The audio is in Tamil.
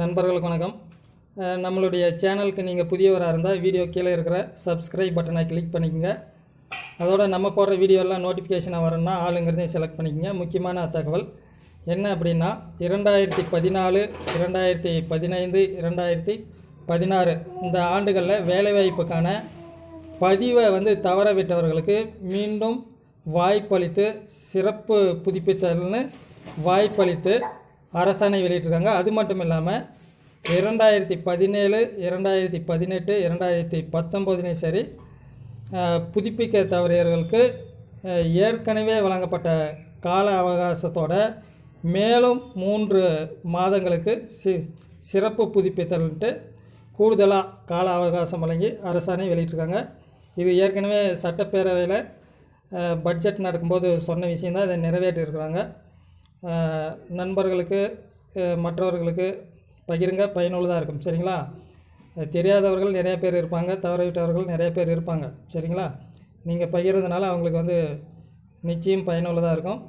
நண்பர்களுக்கு வணக்கம். நம்மளுடைய சேனலுக்கு நீங்கள் புதியவராக இருந்தால் வீடியோ கீழே இருக்கிற சப்ஸ்கிரைப் பட்டனை கிளிக் பண்ணிக்கோங்க. அதோட நம்ம போடுற வீடியோலாம் நோட்டிஃபிகேஷனாக வரணும்னா ஆளுங்கிறதையும் செலக்ட் பண்ணிக்கோங்க. முக்கியமான தகவல் என்ன அப்படின்னா இரண்டாயிரத்தி பதினாலு இரண்டாயிரத்தி பதினைந்து இரண்டாயிரத்தி பதினாறு இந்த ஆண்டுகளில் வேலைவாய்ப்புக்கான பதிவை வந்து தவற விட்டவர்களுக்கு மீண்டும் வாய்ப்பளித்து சிறப்பு புதுப்பித்தல்னு வாய்ப்பளித்து அரசாணை வெளியிட்டிருக்காங்க. அது மட்டும் இல்லாமல் இரண்டாயிரத்தி பதினேழு இரண்டாயிரத்தி பதினெட்டு இரண்டாயிரத்தி பத்தொம்போதுலேயும் சரி புதுப்பிக்க தவறியவர்களுக்கு ஏற்கனவே வழங்கப்பட்ட கால அவகாசத்தோட மேலும் மூன்று மாதங்களுக்கு சி சிறப்பு புதுப்பித்தல்ன்ட்டு கூடுதலாக கால அவகாசம் வழங்கி அரசாணை வெளியிட்டிருக்காங்க. இது ஏற்கனவே சட்டப்பேரவையில் பட்ஜெட் நடக்கும்போது சொன்ன விஷயந்தான் இதை நிறைவேற்றியிருக்கிறாங்க. நண்பர்களுக்கு மற்றவர்களுக்கு பகிருங்க பயனுள்ளதாக இருக்கும். சரிங்களா? தெரியாதவர்கள் நிறைய பேர் இருப்பாங்க தவறவிட்டவர்கள் நிறைய பேர் இருப்பாங்க. சரிங்களா? நீங்கள் பகிர்றதுனால அவங்களுக்கு வந்து நிச்சயம் பயனுள்ளதாக இருக்கும்.